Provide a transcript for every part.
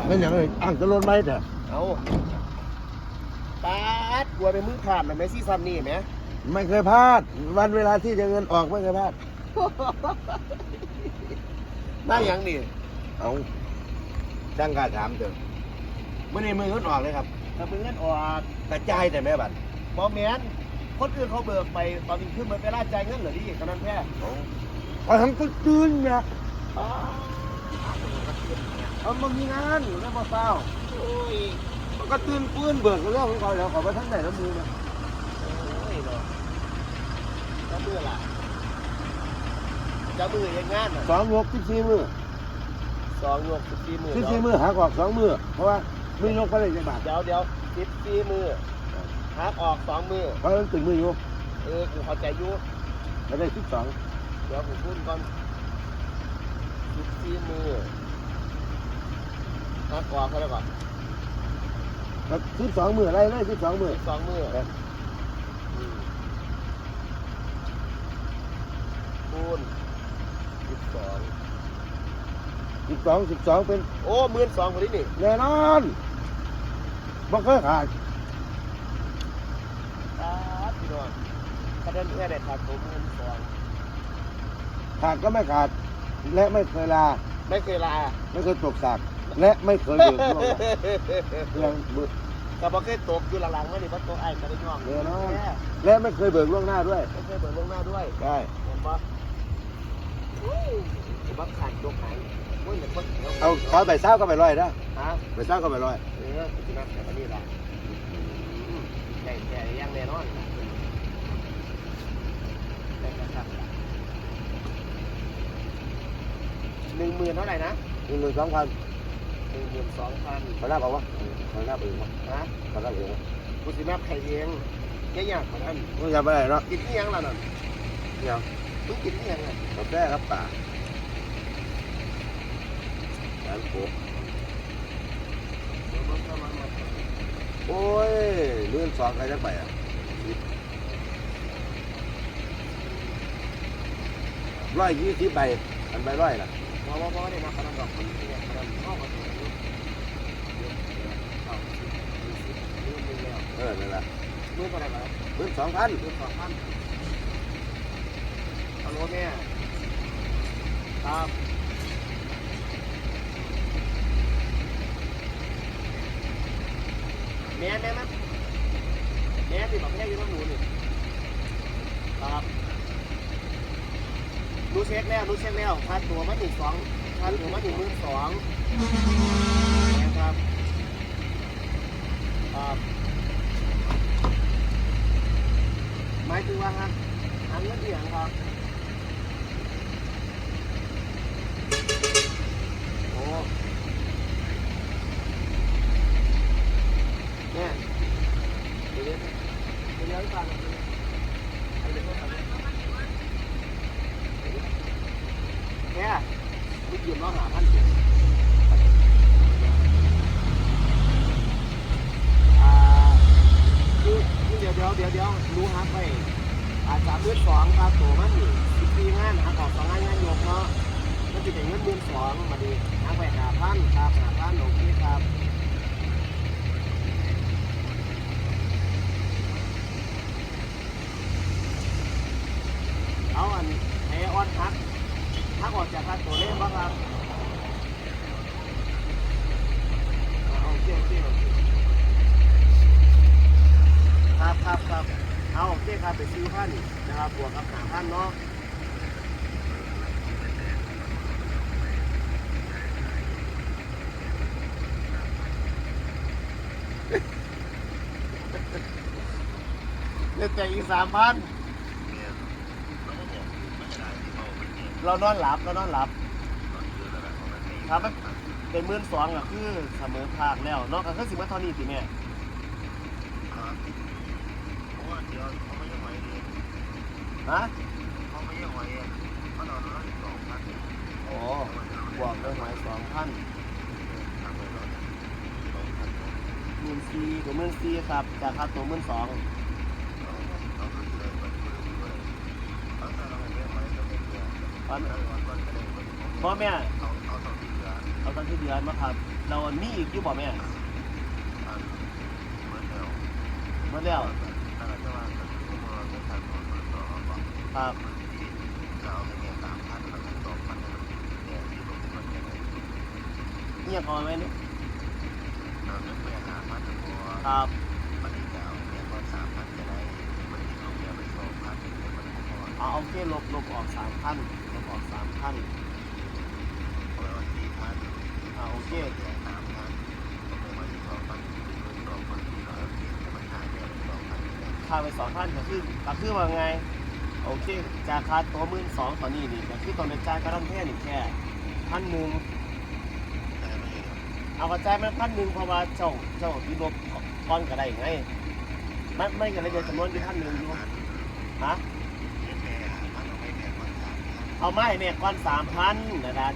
อกเป็นอย่างไรอ่างจะลนไหมแต่เอาปาดกลัวเป็นมือขาดมันไหมซี่ซันนี่ไหมไม่เคยพลาด วันเวลาที่จะเงินออกไม่เคยพลาดได้หยังนี่เอาจ้างการถามเถอะไม่ได้มือเงินออกเลยครับถ้ามือเงินออกกระจายแต่แม่บัตรบอแมนคนอื่นเขาเบิกไปตอนนี้ขึ้นมาเวลาจ่ายเงินเหรอดิกำนันแพ้เอาทั้งก็ตื่นเนี่ย เอามามีงานแล้วมาเศร้าโอ้ยมันก็ตื่นปืนเบิกเรื่องของเขาแล้วเขาไปทั้งไหนแล้วมือเนี่ยโอ้ยเนาะจะมือล่ะจะมือยังงานอะสองยกสิบสี่มือสองยกสิบสี่มือสิบสี่มือหักออกสองมือเพราะว่ามือยกไปเลยจังบาทเดี๋ยวเดี๋ยวสิบสี่มือหักออกสองมือเพราะมันตึงมืออยู่เออกูเข้าใจอยู่ไม่ได้สิบสองเดี๋ยวผมพูดก่อนสิบสี่มือ หักออกเขาแล้วก่อนสิบสองมืออะไรเลยสิบสองมือสิบสองมือครับอืมคูณสิบสองสิบสองสิบสองเป็นโอ้หมื่นสองคนนี้นี่แน่นอนบ่เคยขาดตาดพี่น้องคะแนนแค่ได้ขาดตัวหมื่นสองขาดก็ไม่ขาด และไม่เคยลา ไม่เคยลา ไม่เคยตกสาก และไม่เคยเดือดร้อนเรื่องมืดแต่พอเคยตกอยู่หลังๆไม่ได้เพราะตัวไอ้กระดิ่งย่องแน่นอนแม่และไม่เคยเบิกล่วงหน้าด้วยไม่เคยเบิกล่วงหน้าด้วยใช่เห็นปะเห็นปะขาดยกไหนโอ้ยเหมือนคนดียวเอาขอไปเศร้าก็ไปร้อยนะฮะไปเศร้าก็ไปร้อยเออคุณนัทแต่อันนี้แหละอืมใหญ่ใหญ่อยังแน่นอนได้กระชับละหนึ่งหมื่นเท่าไหร่นะหนึ่งหมื่นสองพัน หนึ่งหมื่นสองพันเขาหน้าบอกว่าเขาหน้าเองวะนะเขาหน้าเองวะกูสินับใครเองแค่ยากกว่านั้นไม่จำไม่ได้เนาะกินที่ยังล่ะนั่นเดี๋ยวมึงกินที่ยังไงกาแฟครับป่าร้านโป๊ะเดี๋ยวมันก็มามาโอ้ยเลื่อนสองใครจะไปอะร้อยยี่สิบใบอันใบร้อยล่ะเพราะว่าเพราะว่าได้นับกระดานดอกคนที่เนี่ยกระดานเข้ามาถึงเยอะเยอะเยอะเอาสิบยี่สิบนี่มึงแล้ว เออนั่นแหละมึงก็ได้ไหมเลื่อนสองพันมึงสองพันฮัลโหลแม่ครับแม่แม่มันแม่ที่บอกแม่อยู่น้ำหนูนี่ครับรู้เช็คแล้วรู้เช็คแล้วค่าตัวมาถึงสองค่าตัวมาถึงหมื่นสองนะครับครับ หมายถึงว่าฮะอันเงินเดียงครับโอ้เนี่ยเดี๋ยวเดี๋ยวเดี๋ยวเดี๋ยวฟังเดี๋ยวเดี๋ยวฟังเนี่ยไม่ยืมน้องหาพันเจ็ดอ่าคือคือเดี๋ยวเดี๋ยวเดี๋ยวเดี๋ยวรู้ฮักไป อาจจะเลือดสองครับตัวมันอยู่สิบปีงานหักออกสองงานงานยกเนาะมันจะเป็นเงินเดือนสองมาดีฮักไปหาพันครับหาพันโอเคครับเอาอันไอออนทักทักออกจากค่าตัวเลขบ้างครับโอเคโอเคโอเคครับครับครับเอาโอเคครับไปซื้อพันนะ ครับบวกกับหาพันเนาะเล่นแต่อีกสามพันเรานอนหลับเรานอนหลับครับเป็นมื่นสองอะคือเสมอภาคแล้วนอกจาก็คือสิมาเท่านี้สิแม่ฮะโอ้บวกด้วยหมายสองพันหมื่นสี่กับหมื่นสี่ครับ จากค่าตัวหมื่นสองพ่อแม่เอาเอาตั้งที่เดือนมาครับ เรามีอีกอยู่บ่แม่อันเหมือนเดิมเมื่อแล้ว ครับจะเอาไปเงี้ยสามพันแล้วก็สองพันเนี่ยที่ผมมันจะได้เงียบเอาไว้นี่เราจะไปหาพันตัวครับมันจะเอาเนี่ยก็สามพันจะได้มันจะเอาเนี่ยไปสองพันเนี่ยมันพอเอาโอเคลบลบออกสามพันลบออกสามพันพอเราสี่พันอ่าโอเคเนี่ยสามพันก็ไม่ว่าจะสองพันเป็นสองพันที่เราเสียมันหายเนี่ยสองพันค่าไปสองพันก็คือก็คือว่าไง โอเคจากคาตัวมื่นสองตอนนี้นี่ก็คือตอนในจ่ายการันแท้นี่แค่พันหนึ่งแต่ไม่เอากระจายมาพันหนึ่งเพราะว่าเจ้าเจ้าที่ลบก้อนก็ได้ไงไม่ไม่ก็เลยจะจำนวนที่พันหนึ่งอยู่ฮะเอาไม้แม่ก้อนสามพันนะดา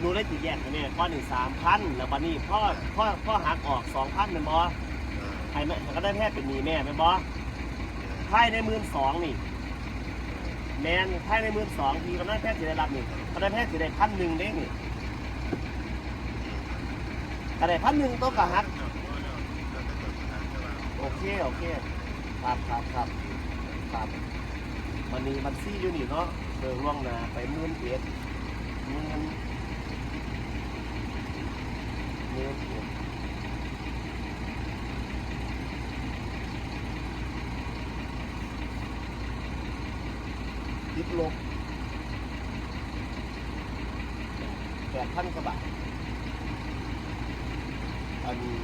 หนูได้จีแยกให้แม่ก้อนหนึ่งสามพันแล้ววันนี้พ่อพ่อพ่อหักออกสองพันเป็นบอให้แม่ก็ได้แค่เป็นหนี้แม่เป็นบอภายในมื่นสองนี่ แมนภายในมื่นสองทีก็ได้แพทย์จะได้รับนี่ก็ได้แพทย์จะได้พันหนึ่งเด้นี่ก็ได้พันหนึ่งตัวกะหักโอเคโอเคครับครับครับครับวันนี้มันซี่อยู่นี่เนาะเดินล่วงหนาไปมื่นเอ็ดมื่นมื่นเอ็ด ติดลบแปดพันกว่าบาทอันนี้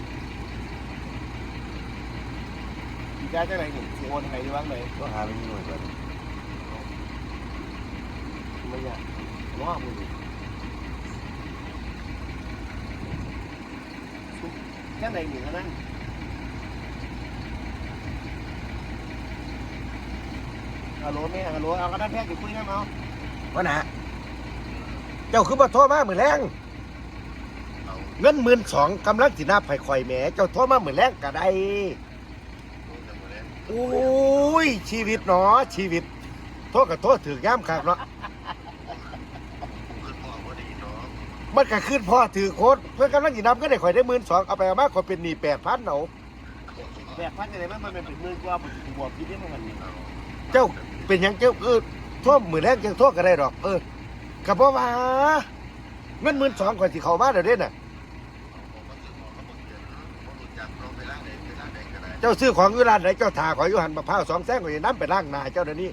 อีกได้จังไหนนี่สิโอนให้ดีบ้างเลยก็หาไม่มีหน่วยก่อนไม่อยากว่ามึงแค่ไหนหนึ่งเท่านั้น ฮัลโหลแม่ฮัลโหลเอากระดานแพทย์ไปคุยกันเอาว่านะเจ้าคือบ่โทรมาเหมือนแรงเงินหมื่นสองกำลังสินาไผ่คอยแหมเจ้าโทรมาเหมือนแรงก็ได้โอ้ยชีวิตเนาะชีวิต โทษกับโทษถือย่ามคักเนาะมันก็ขึ้นพ่อถือโคตรเพื่อนกำลังสินับก็ได้ข่อยได้หมื่นสองเอาไปเอามาข่อยเป็นหนี้แปดพันเอาแบบพันจะไหนมันมันเป็นหมื่นกว่าผมบวกคิดได้มันนี่เจ้า เป็นหยังเจ้าเออโทษหมื่นแรงเจ้าโทษก็ได้ดอก เออกับพ่อว่าเงินหมื่นสองข่อยสิเข้ามาเดี๋ยวนี้น่ะ เจ้าซื้อของอยู่ร้านไหนเจ้าถาขอยอยู่หันมะพร้าวสองแซงข่อยจะน้ำไปล้างหนาเจ้าเดี๋ยวนี้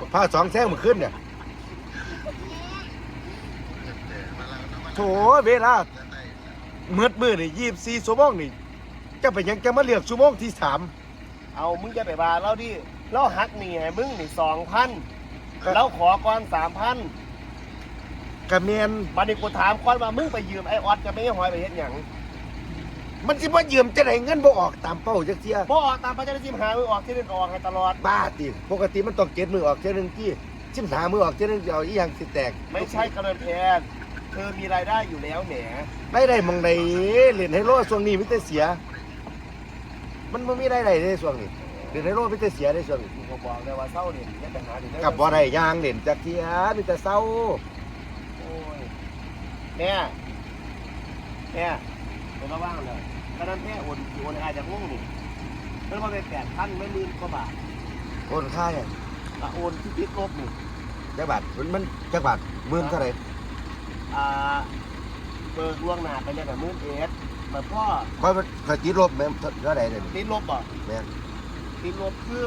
มะพร้าวสองแซงมันขึ้นเนี่ยโถเวลาเมื่อมือนี่ยี่สี่ชั่วโมงนี่เจะไปยังจะมาเลือกชั่วโมงที่สาม เอามึงจะไปบาเราดิ เราหักหนี่ให้มึงนี่สองพันเราขอก่อนสามพันกระเมียนบัดนี้กูถามก่อนว่ามึงไปยืมไอ้ออดจะไม่หอยไปเฮ็ดหยังมันสิว่ายืมจะไหนเงินบ่ออกตามเป้าจักเทียบ่ออกตามพระเจ้าจิมหามือออกที่เดินออกให้ตลอดบ้าติปกติมันต้องเจ็ดมือออกเท่านึงที่ชิมหามือออกเท่านึงจะเอาอีหยังสิแตก ไม่ใช่กระเดินแพนเธอมีรายได้อยู่แล้วแหมได้ได้มองใดเล่นไฮโลช่วงนี้มิแต่เสีย มันบ่มีได้ได้ในช่วงนี้ เล่นไฮโลมิแต่เสียในช่วงนี้กูก็บอกเลยว่าเศร้าเนี่ยอย่าไปหาดิกับบ่ได้ยางเล่นจักเทียมีแต่เศร้าโอ้ยแม่แม่เป็นระว่างเลยกระนั้นแม่โอนโอนอาจจะงงนี่เพิ่นมาเป็นแปดพันไม่หมื่นกว่าบาทโอนค่าเนี่ยอะโอนที่ติดลบนี่จักบาทมันมันจักบาทหมื่นเท่าไหร่อ่าเบิกล่วงหน้าไปเลยแบบมื่นเอสมาพ่อค่อยมันค่อยติดลบแม่นเท่าไหร่เดี๋ยวนี้ติดลบบ่แม่น ติดลบคือ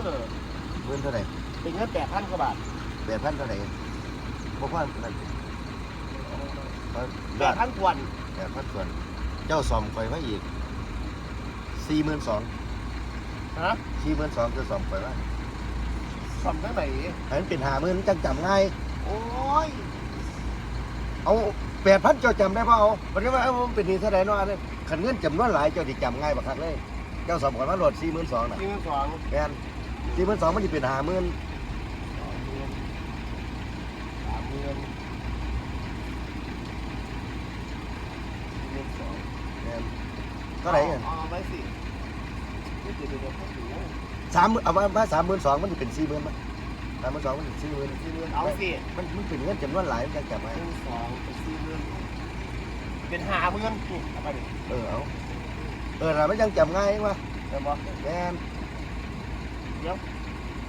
หมื่นเท่าไหร่เป็นเงินแปดพันกว่าบาทแปดพันเท่าไหร่บ่พอนั่นแปดพันทวนแปดพันส่วนเจ้าซ่อมข่อยมาอีกสี่หมื่นสองฮะสี่หมื่นสองจะซ่อมข่อยมาสอมทั้งไหนให้มันเป็นหาหมื่นจังจำง่ายโอ้ยเอาแปดพันเจ้าจำได้ป่ะเอาวันนี้ว่าเอามันเป็นหนี้เท่าไหร่เนาะอันนี้ขันเงินจำนวนหลายเจ้าดิจำง่ายบักคักเลย เจ้าสอบก่อนมาโหลดสี่หมื่นสองน่ะที่เงินสองแม่นสี่หมื่นสองมันจะเป็นหาหมื่นสองเดือนสามเดือนสี่เดือนสองแม่นเท่าไหร่เงี้ยเอาเอาไว้สินี่เดี๋ยวเดี๋ยวเดี๋ยวเขาถึงแล้วสามหมื่นเอามามาสามหมื่นสองมันจะเป็นสี่หมื่นมั้ยสามหมื่นสองมันเป็นสี่หมื่นสี่เดือนเอาสิมันมันเป็นเงินจำนวนหลายมันจังจำง่ายหนึ่งสองเป็นสี่เดือนเป็นหาเงินนี่เอาไปดิเออเอา เออน่ะมันยังจำง่ายว่ะเดี๋ยวบอกแม่นเดี๋ยว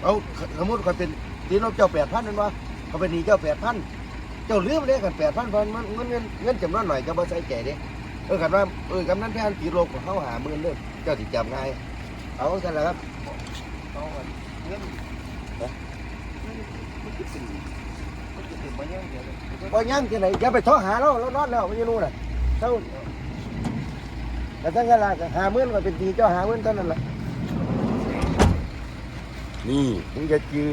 เอาสมมติเขาเป็นตีนบเจ้าแปดพันนั่นวะเขาเป็นหนี้เจ้าแปดพันเจ้าลืมเลยกันแปดพันพันมันเงินเงินเงินจำนวนหน่อยเจ้าบ่ใส่ใจเด้เออกันว่าเออกำนั้นแทนตีโลกของเขาหาหมื่นเด้อเจ้าสิจำง่ายเอากันละครับเอาก่อนเงินเงินมันจะเป็นมันจะเป็นมาเยอะเดี๋ยวเลยพอยังที่ไหนอย่าไปโทรหาเราเรานอนแล้วไม่รู้น่ะเท่า แต่ทั้งกันละหาหมื่นก็เป็นตีเจ้าหาหมื่นเท่านั้นแหละนี่มึงจะจือ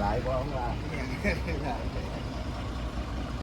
หลายๆบ่ของลา